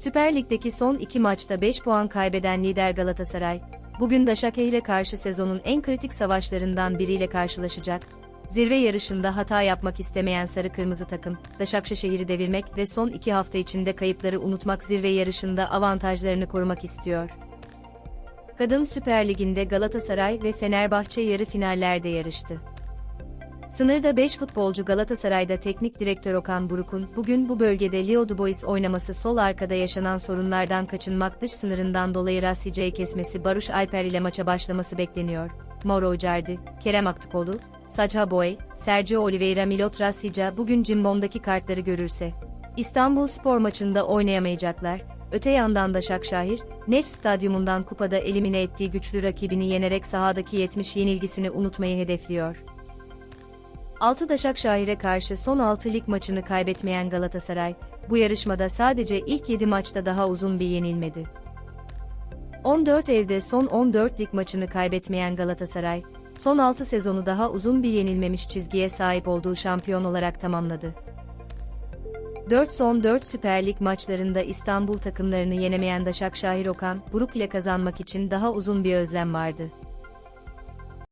Süper Lig'deki son iki maçta 5 puan kaybeden lider Galatasaray, bugün Başakşehir'e karşı sezonun en kritik savaşlarından biriyle karşılaşacak. Zirve yarışında hata yapmak istemeyen sarı kırmızı takım, Başakşehir'i devirmek ve son iki hafta içinde kayıpları unutmak zirve yarışında avantajlarını korumak istiyor. Kadın Süper Ligi'nde Galatasaray ve Fenerbahçe yarı finallerde yarıştı. Sınırda 5 futbolcu Galatasaray'da teknik direktör Okan Buruk'un bugün bu bölgede Leo Dubois oynaması sol arkada yaşanan sorunlardan kaçınmak dış sınırından dolayı Rassica'yı kesmesi Baruş Alper ile maça başlaması bekleniyor. Mauro Icardi, Kerem Aktürkoğlu, Sacha Boey, Sergio Oliveira Milot Rassica bugün Cimbom'daki kartları görürse. İstanbul spor maçında oynayamayacaklar. Öte yandan da Şakşahir, Nef Stadyumundan kupada elimine ettiği güçlü rakibini yenerek sahadaki 70 yenilgisini unutmayı hedefliyor. 6 Başakşehir'e karşı son 6 lig maçını kaybetmeyen Galatasaray, bu yarışmada sadece ilk 7 maçta daha uzun bir yenilmedi. 14 evde son 14 lig maçını kaybetmeyen Galatasaray, son 6 sezonu daha uzun bir yenilmemiş çizgiye sahip olduğu şampiyon olarak tamamladı. 4 son 4 Süper Lig maçlarında İstanbul takımlarını yenemeyen Başakşehir Okan, Buruk ile kazanmak için daha uzun bir özlem vardı.